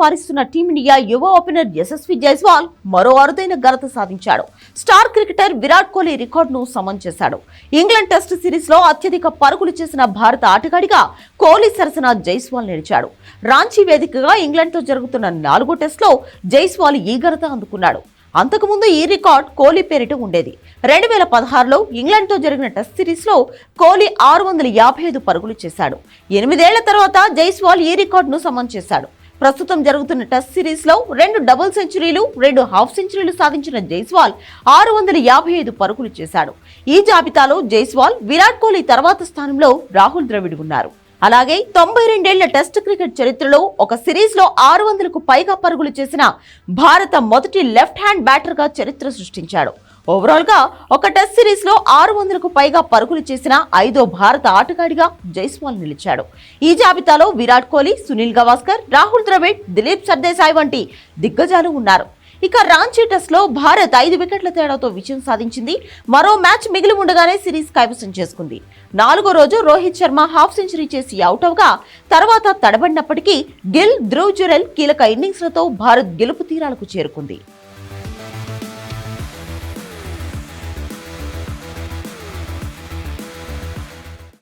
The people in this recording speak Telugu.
పారిస్తున్న టీమిండియా యువ ఓపెనర్ యశస్వి జైస్వాల్ మరో అరుదైన ఘనత సాధించాడు. స్టార్ క్రికెటర్ విరాట్ కోహ్లీ రికార్డును సమన్ చేశాడు. ఇంగ్లాండ్ టెస్ట్ సిరీస్లో అత్యధిక పరుగులు చేసిన భారత ఆటగాడిగా కోహ్లీ సరసన జైస్వాల్ నిలిచాడు. రాంచీ వేదికగా ఇంగ్లాండ్తో జరుగుతున్న నాలుగో టెస్ట్లో జైస్వాల్ ఈ ఘనత అందుకున్నాడు. అంతకుముందు ఈ రికార్డ్ కోహ్లీ పేరిట ఉండేది. రెండు వేల పదహారులో ఇంగ్లాండ్తో జరిగిన టెస్ట్ సిరీస్లో కోహ్లీ ఆరు వందల యాభై ఐదు పరుగులు చేశాడు. ఎనిమిదేళ్ళ తర్వాత జైస్వాల్ ఈ రికార్డును సమన్ చేశాడు. ప్రస్తుతం జరుగుతున్న టెస్ట్ సిరీస్లో రెండు డబుల్ సెంచరీలు రెండు హాఫ్ సెంచరీలు సాధించిన జైస్వాల్ ఆరు వందల యాభై ఐదు పరుగులు చేశాడు. ఈ జాబితాలో జైస్వాల్ విరాట్ కోహ్లీ తర్వాత స్థానంలో రాహుల్ ద్రవిడ్ ఉన్నారు. అలాగే తొంభై రెండేళ్ళ టెస్ట్ క్రికెట్ చరిత్రలో ఒక సిరీస్లో ఆరు వందలకు పైగా పరుగులు చేసిన భారత మొదటి లెఫ్ట్ హ్యాండ్ బ్యాటర్గా చరిత్ర సృష్టించాడు. ఓవరాల్గా ఒక టెస్ట్ సిరీస్లో ఆరు వందలకు పైగా పరుగులు చేసిన ఐదో భారత ఆటగాడిగా జైస్వాల్ నిలిచాడు. ఈ జాబితాలో విరాట్ కోహ్లీ సునీల్ గవాస్కర్ రాహుల్ ద్రవిడ్ దిలీప్ సర్దేశాయ్ వంటి దిగ్గజాలు ఉన్నారు. ఇక రాంచీ టెస్ట్లో భారత్ ఐదు వికెట్ల తేడాతో విజయం సాధించింది. మరో మ్యాచ్ మిగిలి ఉండగానే సిరీస్ కైవసం చేసుకుంది. నాలుగో రోజు రోహిత్ శర్మ హాఫ్ సెంచరీ చేసి అవుట్ అవగా తర్వాత తడబడినప్పటికీ గిల్ ధ్రువ్ జురెల్ కీలక ఇన్నింగ్స్లతో భారత్ గెలుపు తీరాలకు చేరుకుంది.